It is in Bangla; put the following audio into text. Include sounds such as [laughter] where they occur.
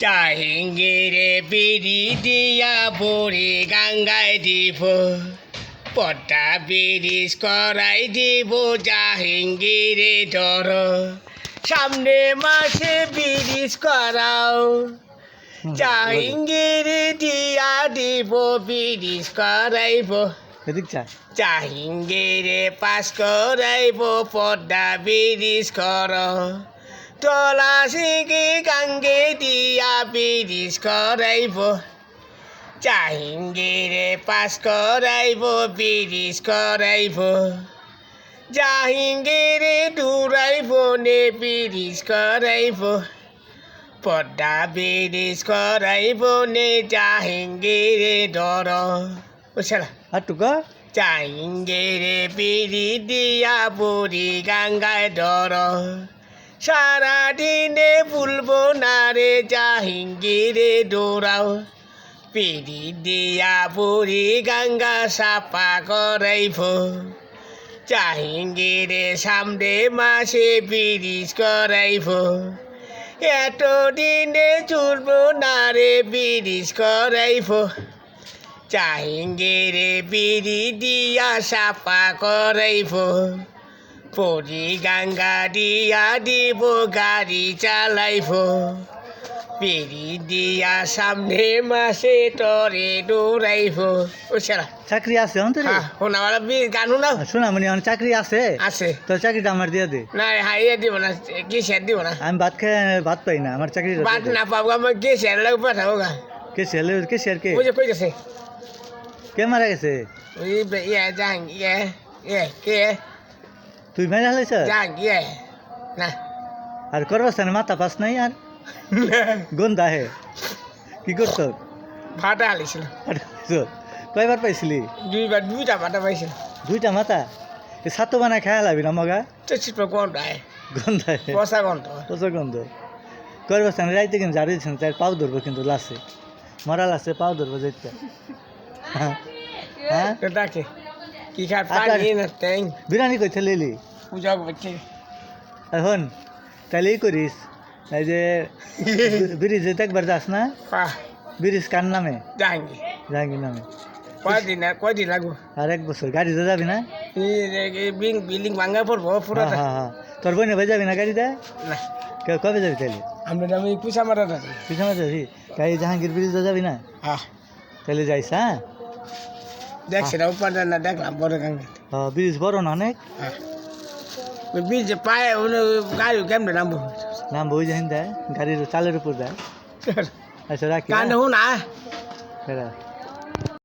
চাহিঙ্গিরে বিড়ি দিয়া বুড়ি গাঙ্গায় দিব। পটা বিরিশ করাই দিব জাহিঙ্গিরে ডর সামনে মাসে বিরিশ করাও। জাহিঙ্গিরে দিয়া দিব বিরিশ করাইব। চাহিঙ্গিরে পাস করাইব পদ্মা বিরিশ কর। তলা সিঙ্গি গাঙ্গে দিয়া বিরিশ করাইব। চাহিঙ্গিরে পাস করাইব বিরিশ করাইব। জাহিঙ্গিরে দূরাইব নে বিরিশ করাইব। পদ্মা বিরিশ করাইব, নে জাহিঙ্গিরে ডর। বুঝলা আর টুকা চাইঙ্গেরে বিড়ি দিয়া বুড়ি গাঙ্গায় ডর। সারাদিনে ভুলবো না রে, জাহিঙ্গিরে দৌড়াও পিড়ি দিয়া বুড়ি গঙ্গা সাপা করাইব। চাহিঙ্গিরে সামনে মাসে বিরিশ করাইব। এত দিনে চুলবো না রে বিরিশ করাইব। চাহিঙ্গিরে বিড়ি দিয়া সাপা করাইব। পরি গাঙ্গা দিয়া দিব গাড়ি চালাইব বিড়ি দিয়া সামনে মাসে তরে দৌড়াইব চাকরি আছে অন্তরে হ্যাঁ গান শোনাও শোনামনি অনেক চাকরি আছে? আছে। তোর চাকরিটা আমার দিয়ে দে। না হাইয়ে দিব না কি স্যার দিব না। আমি ভাত খেয়ে ভাত পাই না আমার চাকরি বাদ না পাবো আমার কি স্যার লাগবে পাঠাবো গা। কে ছেলে কে শেয়ার কে? বুঝে কই গেছে কে মারা গেছে? ওই ইয়ে যাং ইয়ে ইয়ে কে? তুই মেরে হালাইছ যাং ইয়ে না আর করবাস না মাথা পাস নাই আর গন্ধা হে কি করত ভাটা হালিছিল কয়বার পাইছিলি দুইবার দুইটা ভাটা পাইছিল দুইটা মাথা ছাতো বানায় খাই লাবি না মগা গন্ধা হে বসা গন্ধ প্রচুর গন্ধ করবাস না রাইতে কিন্তু ঝাড়ু দিচ্ছেন তাই পাও ধরবো কিন্তু লাসে মরা লাসে পাও ধরবো যেতে হ্যাঁ হ্যাঁ ডাকে কি আচ্ছা। পানি না ট্যাং বিরিয়ানি কইতে লিলি পূজা করছে এখন তাহলে এই করিস এই যে [laughs] ব্রিজ একবার যাস না? ব্রিজ কার নামে? যাঙ্গি জাহাঙ্গীর নামে। কয়দিন কয়দিন লাগবো? আর এক বছর গাড়িতে যাবি না? বিল্ডিং বিল্ডিং ভাঙা পড়ব হ্যাঁ পুরোটা। হ্যাঁ হ্যাঁ তোর বোনে ভাই যাবি না গাড়িতে? না। কবে যাবি তাহলে? আমরা আমি কুসা মারা যাবে। পিছনে যাবি? গাড়ি জাহাঙ্গীর ব্রিজে যাবি না? হ্যাঁ। তাহলে যাইস হ্যাঁ? দেখছি না উপাদান না দেখলাম বড় গাঙ্গে হ্যাঁ, ব্রিজ বড় না অনেক? হ্যাঁ। যে পায়ে গাড়ি কেমনে নামবো? নামবো ওই যাইন দেয় গাড়ির চালের উপর দেয় আচ্ছা রাখি কান হো না হ্যাঁ